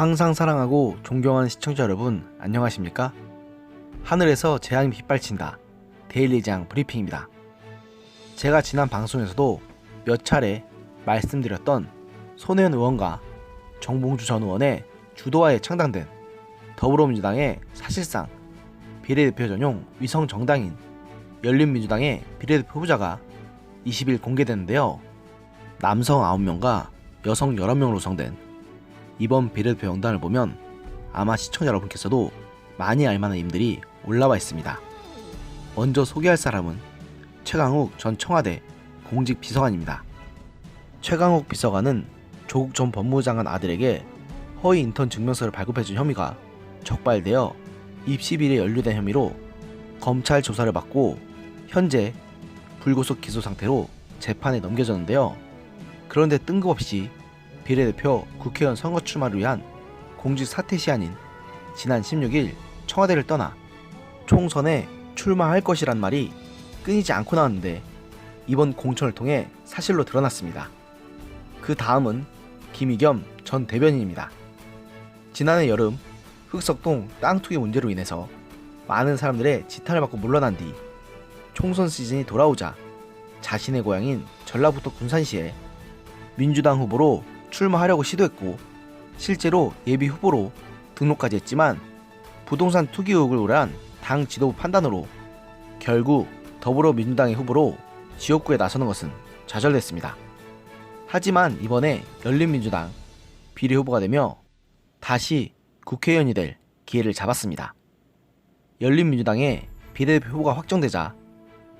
항상 사랑하고 존경하는 시청자 여러분 안녕하십니까? 하늘에서 재앙이 빗발친다 데일리장 브리핑입니다. 제가 지난 방송에서도 몇 차례 말씀드렸던 손혜원 의원과 정봉주 전 의원의 주도하에 창당된 더불어민주당의 사실상 비례대표 전용 위성 정당인 열린민주당의 비례대표 후보자가 20일 공개됐는데요. 남성 9명과 여성 11명으로 구성된 이번 비례대표 명단을 보면 아마 시청자 여러분께서도 많이 알만한 임들이 올라와 있습니다. 먼저 소개할 사람은 최강욱 전 청와대 공직 비서관입니다. 최강욱 비서관은 조국 전 법무부 장관 아들에게 허위 인턴 증명서를 발급해준 혐의가 적발되어 입시 비리에 연루된 혐의로 검찰 조사를 받고 현재 불구속 기소 상태로 재판에 넘겨졌는데요. 그런데 뜬금없이 비례대표 국회의원 선거 출마를 위한 공직 사퇴 시한인 지난 16일 청와대를 떠나 총선에 출마할 것이란 말이 끊이지 않고 나왔는데 이번 공천을 통해 사실로 드러났습니다. 그 다음은 김의겸 전 대변인입니다. 지난해 여름 흑석동 땅 투기 문제로 인해서 많은 사람들의 지탄을 받고 물러난 뒤 총선 시즌이 돌아오자 자신의 고향인 전라북도 군산시에 민주당 후보로 출마하려고 시도했고 실제로 예비 후보로 등록까지 했지만 부동산 투기 의혹을 우려한 당 지도부 판단으로 결국 더불어민주당의 후보로 지역구에 나서는 것은 좌절됐습니다. 하지만 이번에 열린민주당 비례 후보가 되며 다시 국회의원이 될 기회를 잡았습니다. 열린민주당의 비례대표 후보가 확정되자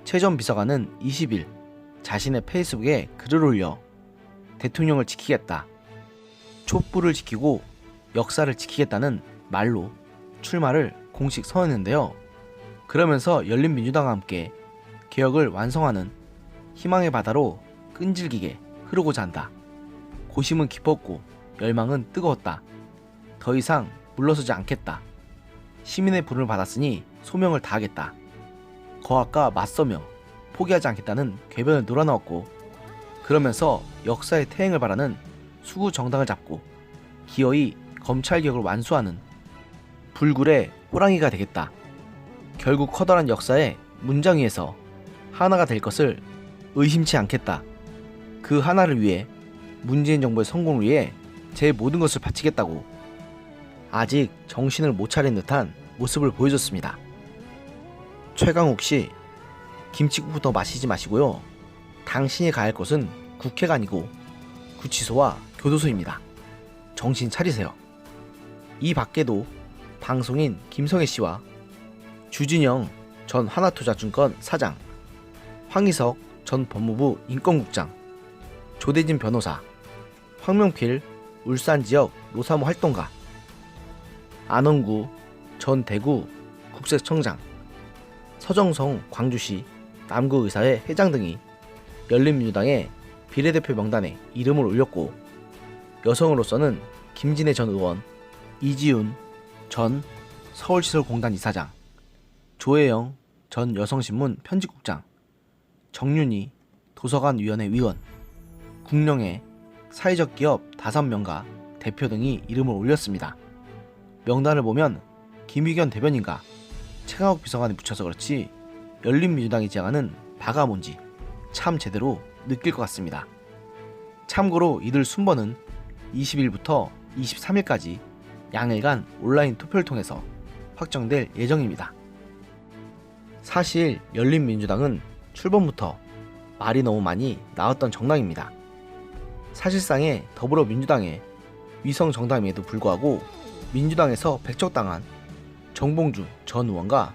최전 비서관은 20일 자신의 페이스북에 글을 올려 대통령을 지키겠다. 촛불을 지키고 역사를 지키겠다는 말로 출마를 공식 선언했는데요. 그러면서 열린민주당과 함께 개혁을 완성하는 희망의 바다로 끈질기게 흐르고자 한다. 고심은 깊었고 열망은 뜨거웠다. 더 이상 물러서지 않겠다. 시민의 부름을 받았으니 소명을 다하겠다. 거학과 맞서며 포기하지 않겠다는 궤변을 놀아넣었고 그러면서 역사의 태행을 바라는 수구 정당을 잡고 기어이 검찰 개혁을 완수하는 불굴의 호랑이가 되겠다. 결국 커다란 역사의 문장 위에서 하나가 될 것을 의심치 않겠다. 그 하나를 위해 문재인 정부의 성공을 위해 제 모든 것을 바치겠다고 아직 정신을 못 차린 듯한 모습을 보여줬습니다. 최강욱 씨, 김치국부터 마시지 마시고요. 당신이 가야 할 곳은 국회가 아니고 구치소와 교도소입니다. 정신 차리세요. 이 밖에도 방송인 김성애 씨와 주진영 전 하나투자증권 사장, 황희석 전 법무부 인권국장, 조대진 변호사, 황명필 울산 지역 노사모 활동가, 안원구 전 대구 국세청장, 서정성 광주시 남구의사회 회장 등이 열린민주당의 비례대표 명단에 이름을 올렸고 여성으로서는 김진애 전 의원, 이지훈 전 서울시설공단 이사장, 조혜영 전 여성신문 편집국장, 정윤희 도서관위원회 위원, 국령의 사회적 기업 5명과 대표 등이 이름을 올렸습니다. 명단을 보면 김의견 대변인과 최강욱 비서관이 붙여서 그렇지 열린민주당이 지향하는 바가 뭔지 참 제대로 느낄 것 같습니다. 참고로 이들 순번은 20일부터 23일까지 양일간 온라인 투표를 통해서 확정될 예정입니다. 사실 열린민주당은 출범부터 말이 너무 많이 나왔던 정당입니다. 사실상의 더불어민주당의 위성 정당임에도 불구하고 민주당에서 배척당한 정봉주 전 의원과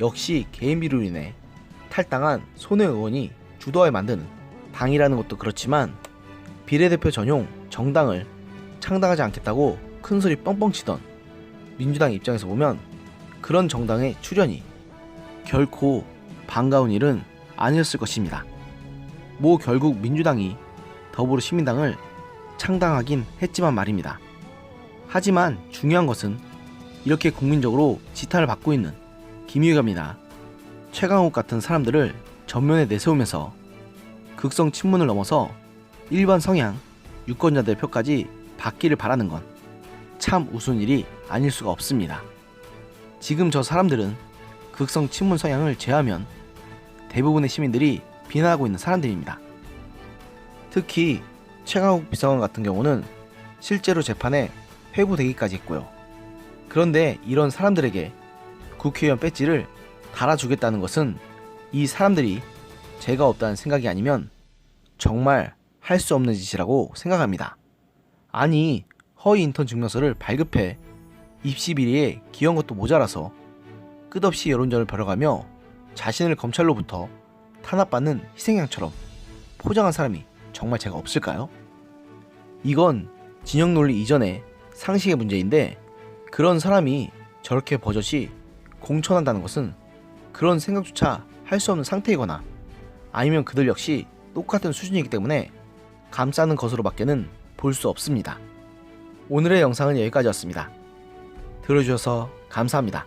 역시 개인 비리로 인해 탈당한 손해 의원이 주도하에 만드는 당이라는 것도 그렇지만 비례대표 전용 정당을 창당하지 않겠다고 큰 소리 뻥뻥 치던 민주당 입장에서 보면 그런 정당의 출연이 결코 반가운 일은 아니었을 것입니다. 뭐 결국 민주당이 더불어시민당을 창당하긴 했지만 말입니다. 하지만 중요한 것은 이렇게 국민적으로 지탄을 받고 있는 김유겸이나 최강욱 같은 사람들을 전면에 내세우면서 극성 친문을 넘어서 일반 성향 유권자들 표까지 받기를 바라는 건 참 우스운 일이 아닐 수가 없습니다. 지금 저 사람들은 극성 친문 성향을 제하면 대부분의 시민들이 비난하고 있는 사람들입니다. 특히 최강욱 비서관 같은 경우는 실제로 재판에 회부되기까지 했고요. 그런데 이런 사람들에게 국회의원 배지를 달아주겠다는 것은 이 사람들이 죄가 없다는 생각이 아니면 정말 할 수 없는 짓이라고 생각합니다. 아니 허위 인턴 증명서를 발급해 입시 비리에 기여한 것도 모자라서 끝없이 여론전을 벌여가며 자신을 검찰로부터 탄압받는 희생양처럼 포장한 사람이 정말 제가 없을까요? 이건 진영 논리 이전의 상식의 문제인데 그런 사람이 저렇게 버젓이 공천한다는 것은 그런 생각조차 할 수 없는 상태이거나 아니면 그들 역시 똑같은 수준이기 때문에 감싸는 것으로 밖에는 볼 수 없습니다. 오늘의 영상은 여기까지였습니다. 들어주셔서 감사합니다.